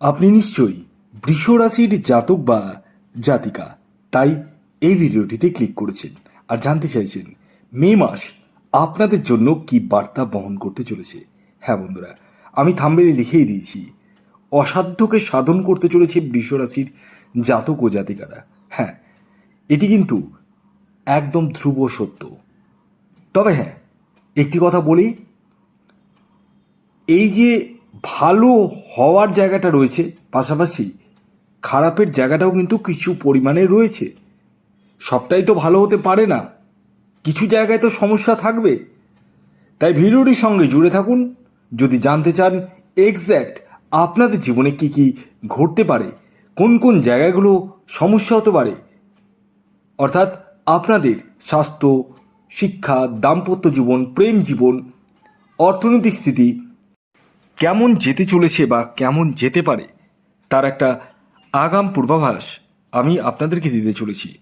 আপনি নিশ্চয়ই বৃষ রাশির জাতক বা জাতিকা, তাই এই ভিডিওটিতে ক্লিক করেছেন আর জানতে চাইছেন মে মাস আপনাদের জন্য কি বার্তা বহন করতে চলেছে। হ্যাঁ বন্ধুরা, আমি থাম্বেলে লিখেই দিয়েছি, অসাধ্যকে সাধন করতে চলেছে বৃষ রাশির জাতক ও জাতিকারা। হ্যাঁ এটি কিন্তু একদম ধ্রুব সত্য। তবে হ্যাঁ একটি কথা বলি, এই যে ভালো হওয়ার জায়গাটা রয়েছে, পাশাপাশি খারাপের জায়গাটাও কিন্তু কিছু পরিমাণে রয়েছে। সবটাই তো ভালো হতে পারে না। কিছু জায়গায় তো সমস্যা থাকবে। তাই ভিডিওটির সঙ্গে জুড়ে থাকুন। যদি জানতে চান এক্স্যাক্ট আপনাদের জীবনে কি কি ঘটতে পারে, কোন কোন জায়গাগুলো সমস্যা হতে পারে, অর্থাৎ আপনাদের স্বাস্থ্য, শিক্ষা, দাম্পত্য জীবন, প্রেম জীবন, অর্থনৈতিক স্থিতি কেমন যেতে চলেছে বা কেমন যেতে পারে, তার একটা আগাম পূর্বাভাস আমি আপনাদেরকে দিতে চলেছি।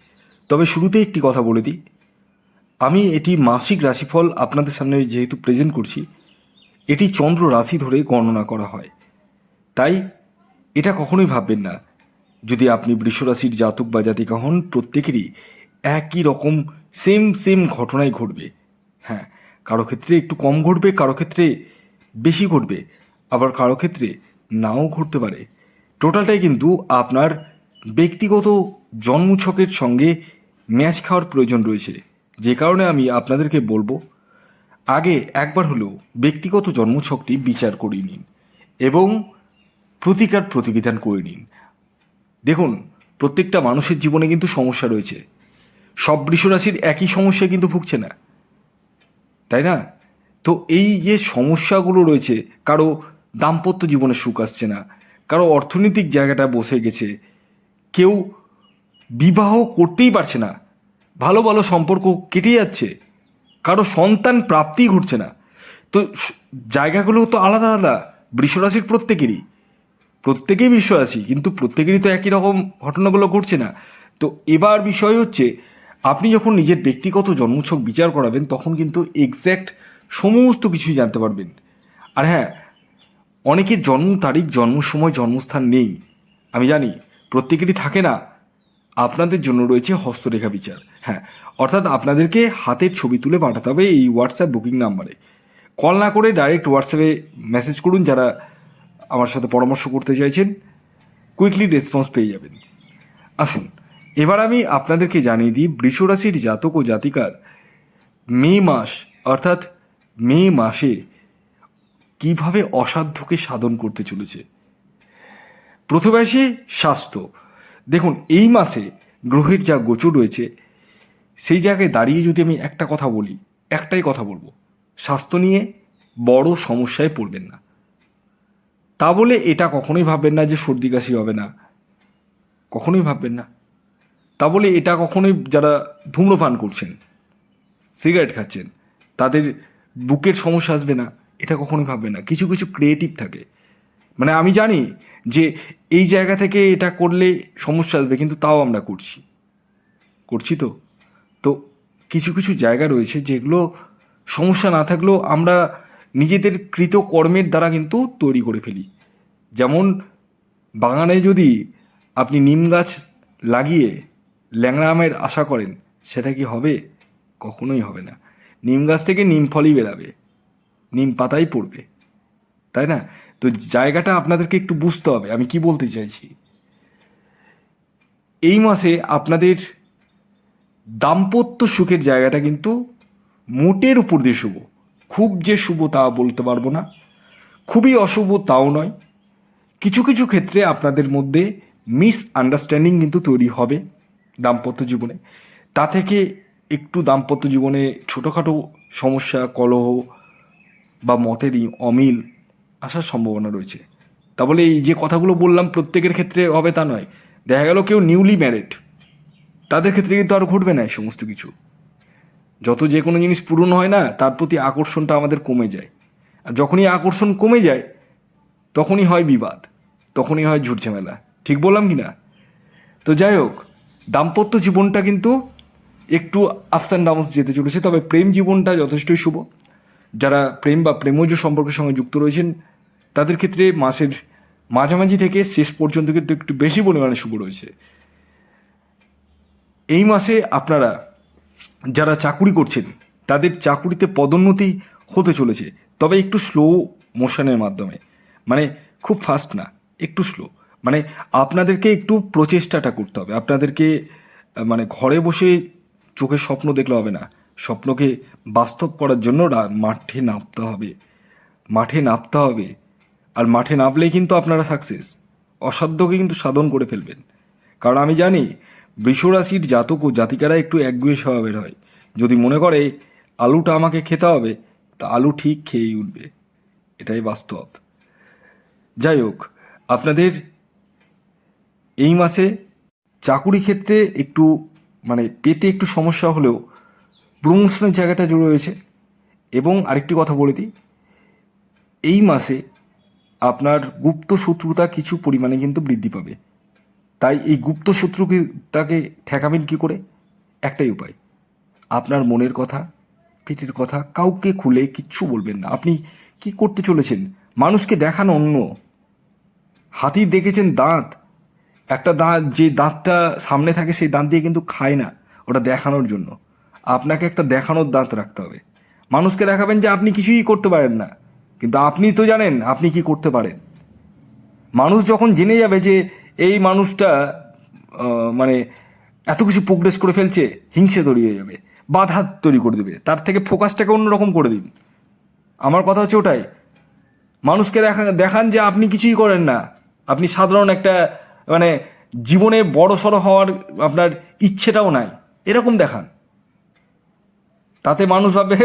তবে শুরুতে একটি কথা বলে দিই। আমি এটি মাসিক রাশিফল আপনাদের সামনে যেহেতু প্রেজেন্ট করছি, এটি চন্দ্র রাশি ধরে গণনা করা হয়। তাই এটা কখনোই ভাববেন না। যদি আপনি বৃষরাশির জাতক বা জাতিকা হন, প্রত্যেকেরই একই রকম সেম সেম ঘটনাই ঘটবে। হ্যাঁ কারও ক্ষেত্রে একটু কম ঘটবে, কারও ক্ষেত্রে বেশি ঘটবে। আবার কারও ক্ষেত্রে নাও ঘটতে পারে। টোটালটাই কিন্তু আপনার ব্যক্তিগত জন্মছকের সঙ্গে ম্যাচ খাওয়ার প্রয়োজন রয়েছে। যে কারণে আমি আপনাদেরকে বলব, আগে একবার হলেও ব্যক্তিগত জন্মছকটি বিচার করিয়ে নিন এবং প্রতিকার প্রতিবিধান করে নিন। দেখুন, প্রত্যেকটা মানুষের জীবনে কিন্তু সমস্যা রয়েছে। সব বৃষরাশির একই সমস্যা কিন্তু ভুগছে না। তাই না? তো এই যে সমস্যাগুলো রয়েছে, কারও দাম্পত্য জীবনে সুখ আসছে না। কারও অর্থনৈতিক জায়গাটা বসে গেছে। কেউ বিবাহ করতেই পারছে না। ভালো ভালো সম্পর্ক কেটে যাচ্ছে। কারও সন্তান প্রাপ্তি ঘটছে না। তো জায়গাগুলো তো আলাদা আলাদা। বৃষরাশির প্রত্যেকেরই। প্রত্যেকেই বৃষরাশি, কিন্তু প্রত্যেকেরই তো একই রকম ঘটনাগুলো ঘটছে না। তো এবার বিষয় হচ্ছে, আপনি যখন নিজের ব্যক্তিগত জন্মছক বিচার করাবেন, তখন কিন্তু এক্স্যাক্ট সমস্ত কিছুই জানতে পারবেন। আর হ্যাঁ অনেকের জন্ম তারিখ জন্ম সময় জন্মস্থান নেই। আমি জানি, প্রত্যেকেরই থাকে না। আপনাদের জন্য রয়েছে হস্তরেখা বিচার। হ্যাঁ অর্থাৎ আপনাদেরকে হাতের ছবি তুলে পাঠাতে হবে এই হোয়াটসঅ্যাপ বুকিং নাম্বারে। কল না করে ডাইরেক্ট হোয়াটসঅ্যাপে মেসেজ করুন যারা আমার সাথে পরামর্শ করতে চাইছেন। কুইকলি রেসপন্স পেয়ে যাবেন। আসুন, এবার আমি আপনাদেরকে জানিয়ে দিই, বৃষরাশির জাতক ও জাতিকার মে মাস, অর্থাৎ মে মাসে কীভাবে অসাধ্যকে সাধন করতে চলেছে? প্রথমে আসে স্বাস্থ্য। দেখুন, এই মাসে গ্রহের যা গোচর রয়েছে, সেই জায়গায় দাঁড়িয়ে যদি আমি একটা কথা বলি, একটাই কথা বলব। স্বাস্থ্য নিয়ে বড় সমস্যায় পড়বেন না। তা বলে এটা কখনোই ভাববেন না যে সর্দি কাশি হবে না। কখনোই ভাববেন না। তা বলে এটা কখনোই যারা ধূম্রপান করছেন, সিগারেট খাচ্ছেন, তাদের বুকের সমস্যা আসবে না। এটা কখনোই ভাববে না। কিছু কিছু ক্রিয়েটিভ থাকে। মানে আমি জানি যে এই জায়গা থেকে এটা করলে সমস্যা আসবে, কিন্তু তাও আমরা করছি। করছি তো। তো কিছু কিছু জায়গা রয়েছে যেগুলো সমস্যা না থাকলেও আমরা নিজেদের কৃত কর্মের দ্বারা কিন্তু তৈরি করে ফেলি। যেমন বাগানে যদি আপনি নিম গাছ লাগিয়ে ল্যাংড়া আমের আশা করেন, সেটা কি হবে? কখনোই হবে না। নিম গাছ থেকে নিম ফলই বেরাবে। নিম পাতাই পড়বে, তাই না? তো জায়গাটা আপনাদেরকে একটু বুঝতে হবে, আমি কি বলতে চাইছি? এই মাসে আপনাদের দাম্পত্য সুখের জায়গাটা কিন্তু মোটের উপর দিয়ে শুভ। খুব যে শুভ তা বলতে পারব না, খুবই অশুভ তাও নয়। কিছু কিছু ক্ষেত্রে আপনাদের মধ্যে মিস আন্ডারস্ট্যান্ডিং কিন্তু তৈরি হবে দাম্পত্য জীবনে। তা থেকে একটু দাম্পত্য জীবনে ছোটোখাটো সমস্যা, কলহ বা মতেরই অমিল আসার সম্ভাবনা রয়েছে। তা বলে এই যে কথাগুলো বললাম, প্রত্যেকের ক্ষেত্রে হবে তা নয়। দেখা গেল কেউ নিউলি ম্যারিড তাদের ক্ষেত্রে কিন্তু আর ঘটবে না এই সমস্ত কিছু। যত যে কোনো জিনিস পূরণ হয় না, তার প্রতি আকর্ষণটা আমাদের কমে যায়। আর যখনই আকর্ষণ কমে যায়, তখনই হয় বিবাদ, তখনই হয় ঝুটঝামেলা। ঠিক বললাম কি না? তো যাই হোক, দাম্পত্য জীবনটা কিন্তু একটু আপস অ্যান্ড ডাউনস যেতে চলেছে, তবে প্রেম জীবনটা যথেষ্টই শুভ। যারা প্রেম বা প্রেমজ সম্পর্কের সঙ্গে যুক্ত রয়েছেন, তাদের ক্ষেত্রে মাসের মাঝামাঝি থেকে শেষ পর্যন্ত কিন্তু একটু বেশি পরিমাণে শুভ রয়েছে। এই মাসে আপনারা যারা চাকুরি করছেন, তাদের চাকুরিতে পদোন্নতি হতে চলেছে, তবে একটু স্লো মোশনের মাধ্যমে। মানে খুব ফাস্ট না, একটু স্লো মানে আপনাদেরকে একটু প্রচেষ্টাটা করতে হবে। আপনাদেরকে মানে ঘরে বসে চোখের স্বপ্ন দেখলে হবে না। স্বপ্নকে বাস্তব করার জন্য মাঠে নামতে হবে। মাঠে নামতে হবে। আর মাঠে নামলেই কিন্তু আপনারা সাকসেস অসাধ্যকে কিন্তু সাধন করে ফেলবেন। কারণ আমি জানি বৃষরাশির জাতক ও জাতিকারা একটু একগুয়ে স্বভাবের হয়। যদি মনে করে, আলুটা আমাকে খেতে হবে, তা আলু ঠিক খেয়েই উঠবে। এটাই বাস্তব। যাই হোক, আপনাদের এই মাসে চাকুরি ক্ষেত্রে একটু মানে পেতে একটু সমস্যা হলেও প্রমোশনের জায়গাটা জুড়ে রয়েছে। এবং আরেকটি কথা বলে দিই, এই মাসে আপনার গুপ্ত শত্রুতা কিছু পরিমাণে কিন্তু বৃদ্ধি পাবে। তাই এই গুপ্ত শত্রুকে তাকে ঠেকাবেন কি করে? একটাই উপায়, আপনার মনের কথা, পেটের কথা কাউকে খুলে কিচ্ছু বলবেন না। আপনি কি করতে চলেছেন? মানুষকে দেখানো অন্য। হাতির দেখেছেন দাঁত। একটা দাঁত, যে দাঁতটা সামনে থাকে সেই দাঁত দিয়ে কিন্তু খায় না, ওটা দেখানোর জন্য। আপনাকে একটা দেখানোর দাঁত রাখতে হবে। মানুষকে দেখাবেন যে আপনি কিছুই করতে পারেন না। কিন্তু আপনি তো জানেন, আপনি কি করতে পারেন। মানুষ যখন জেনে যাবে যে এই মানুষটা মানে এত কিছু প্রোগ্রেস করে ফেলছে, হিংসে তৈরি হয়ে যাবে, বাধা তৈরি করে দেবে, তার থেকে ফোকাসটাকে অন্যরকম করে দিন। আমার কথা হচ্ছে ওটাই। মানুষকে দেখা, দেখান যে আপনি কিছুই করেন না। আপনি সাধারণ একটা মানে জীবনে বড় সড়ো হওয়ার আপনার ইচ্ছেটাও নাই। এরকম দেখান। তাতে মানুষ ভাবে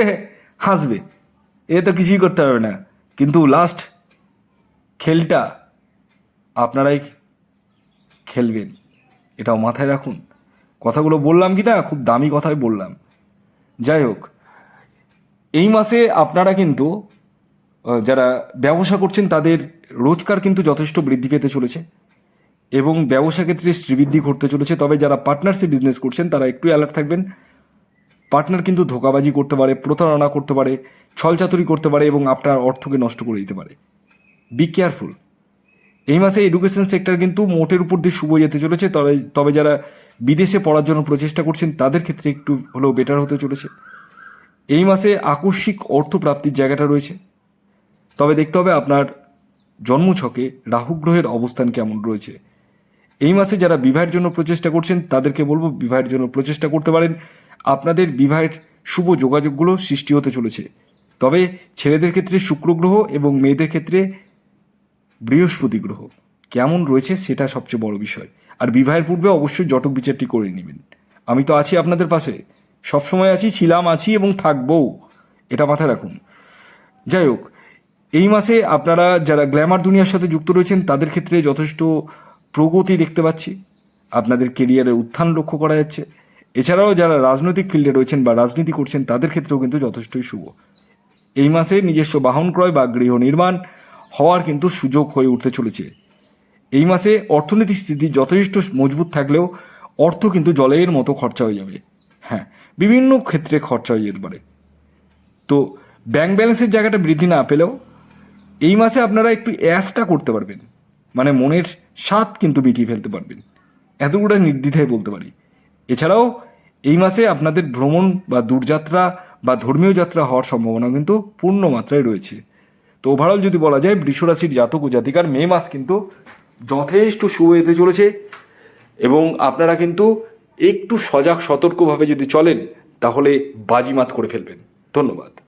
হাসবে। এ তো কিছুই করতে পারবে না। কিন্তু লাস্ট খেলটা আপনারাই খেলবেন। এটাও মাথায় রাখুন। কথাগুলো বললাম কি না, খুব দামি কথাই বললাম। যাই হোক, এই মাসে আপনারা কিন্তু যারা ব্যবসা করছেন তাদের রোজগার কিন্তু যথেষ্ট বৃদ্ধি পেতে চলেছে এবং ব্যবসা ক্ষেত্রে শ্রীবৃদ্ধি ঘটতে চলেছে। তবে যারা পার্টনারশিপ বিজনেস করছেন তারা একটু অ্যালার্ট থাকবেন। পার্টনার কিন্তু ধোকাবাজি করতে পারে, প্রতারণা করতে পারে, ছলচাতুরি করতে পারে এবং আপনার অর্থকে নষ্ট করে দিতে পারে। বি কেয়ারফুল এই মাসে এডুকেশন সেক্টর কিন্তু মোটের উপর দিয়ে শুভ যেতে চলেছে। তবে তবে যারা বিদেশে পড়ার জন্য প্রচেষ্টা করছেন, তাদের ক্ষেত্রে একটু হলেও বেটার হতে চলেছে। এই মাসে আকস্মিক অর্থপ্রাপ্তির জায়গাটা রয়েছে। তবে দেখতে হবে আপনার জন্মছকে রাহু গ্রহের অবস্থান কেমন রয়েছে। এই মাসে যারা বিবাহের জন্য প্রচেষ্টা করছেন, তাদেরকে বলব বিবাহের জন্য প্রচেষ্টা করতে পারেন। আপনাদের বিবাহের শুভ যোগাযোগগুলো সৃষ্টি হতে চলেছে। তবে ছেলেদের ক্ষেত্রে শুক্র গ্রহ এবং মেয়েদের ক্ষেত্রে বৃহস্পতি গ্রহ। কেমন রয়েছে সেটা সবচেয়ে বড় বিষয়। আর বিবাহের পূর্বে অবশ্যই জটক বিচারটি করে নেবেন। আমি তো আছি আপনাদের পাশে। সবসময় আছি, ছিলাম, আছি এবং থাকবও। এটা মাথায় রাখুন। যাই হোক, এই মাসে আপনারা যারা গ্ল্যামার দুনিয়ার সাথে যুক্ত রয়েছেন, তাদের ক্ষেত্রে যথেষ্ট প্রগতি দেখতে পাচ্ছি। আপনাদের কেরিয়ারে উত্থান লক্ষ্য করা যাচ্ছে। এছাড়াও যারা রাজনৈতিক ফিল্ডে রয়েছেন বা রাজনীতি করছেন, তাদের ক্ষেত্রেও কিন্তু যথেষ্টই শুভ। এই মাসে নিজস্ব বাহন ক্রয় বা গৃহ নির্মাণ হওয়ার কিন্তু সুযোগ হয়ে উঠতে চলেছে। এই মাসে অর্থনৈতিক স্থিতি যথেষ্ট মজবুত থাকলেও অর্থ কিন্তু জলের মতো খরচা হয়ে যাবে। হ্যাঁ বিভিন্ন ক্ষেত্রে খরচা হয়ে যেতে পারে। তো ব্যাংক ব্যালেন্সের জায়গাটা বৃদ্ধি না পেলেও এই মাসে আপনারা একটু অ্যাসটা করতে পারবেন। মানে মনের স্বাদ কিন্তু মিটিয়ে ফেলতে পারবেন। এতগুলো নির্দ্বিধায় বলতে পারি। এছাড়াও এই মাসে আপনাদের ভ্রমণ বা দূরযাত্রা বা ধর্মীয় যাত্রা হওয়ার সম্ভাবনা কিন্তু পূর্ণ মাত্রায় রয়েছে। তো ওভারঅল যদি বলা যায়, বৃষরাশির জাতক ও জাতিকার মে মাস কিন্তু যথেষ্ট শুভ হতে চলেছে এবং আপনারা কিন্তু একটু সজাগ, সতর্কভাবে যদি চলেন, তাহলে বাজিমাত করে ফেলবেন। ধন্যবাদ।